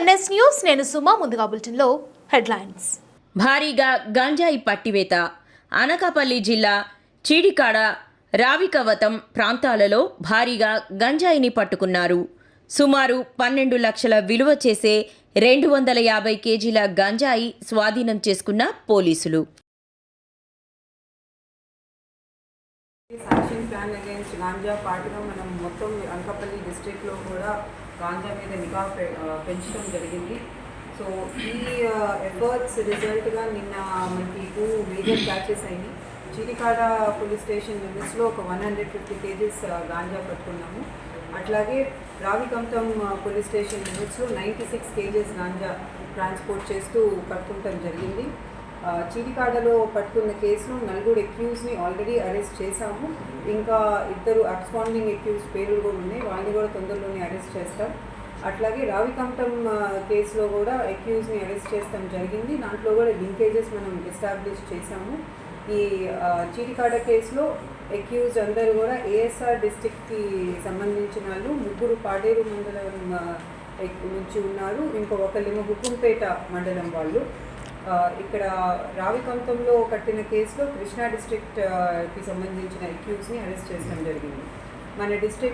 NS news నేను సుమా ముందుగా బులెటిన్లో హెడ్లైన్స్. భారీగా గంజాయి పట్టివేత అనకాపల్లి జిల్లా చీడికాడ రావికవతం ప్రాంతాలలో భారీగా గంజాయిని పట్టుకున్నారు. సుమారు పన్నెండు లక్షల విలువ చేసే రెండు వందల యాభై కేజీల గంజాయి స్వాధీనం చేసుకున్న పోలీసులు. ప్లాన్ అగేన్స్ట్ గాంజా పాటుగా మనం మొత్తం అనకాపల్లి డిస్ట్రిక్ట్లో కూడా గాంజా మీద నిఘా పె- పెంచడం జరిగింది. సో ఈ ఎఫర్ట్స్ రిజల్ట్గా నిన్న మనకి టూ మేజర్ క్యాచెస్ అయినాయి. చీరికాడ పోలీస్ స్టేషన్ లిమిట్స్లో ఒక one hundred fifty kgs ganja పట్టుకున్నాము. అట్లాగే రావికంతం పోలీస్ స్టేషన్ లిమిట్స్లో ninety six kgs ganja transport చేస్తూ పట్టుకుంటాం జరిగింది. చీటికాడలో పట్టుకున్న కేసులో నలుగురు ఎక్యూజ్ని ఆల్రెడీ అరెస్ట్ చేశాము. ఇంకా ఇద్దరు అబ్స్పాండింగ్ ఎక్యూజ్ పేర్లు కూడా ఉన్నాయి. వాళ్ళని కూడా తొందరలోనే అరెస్ట్ చేస్తాం. అట్లాగే రావికంఠం కేసులో కూడా ఎక్యూజ్ని అరెస్ట్ చేస్తాం జరిగింది. దాంట్లో కూడా లింకేజెస్ మనం ఎస్టాబ్లిష్ చేశాము. ఈ చీటికాడ కేసులో ఎక్యూజ్ అందరూ కూడా ఏఎస్ఆర్ డిస్టిక్కి సంబంధించిన వాళ్ళు. ముగ్గురు పాడేరు మండలం నుంచి ఉన్నారు. ఇంకో ఒకళ్ళేమో హుకుంపేట మండలం వాళ్ళు. ఇక్కడ రావికంతంలో కట్టిన కేసులో కృష్ణా డిస్ట్రిక్ట్కి కి సంబంధించిన ఎక్యూస్ని అరెస్ట్ చేయడం జరిగింది. మన డిస్ట్రిక్ట్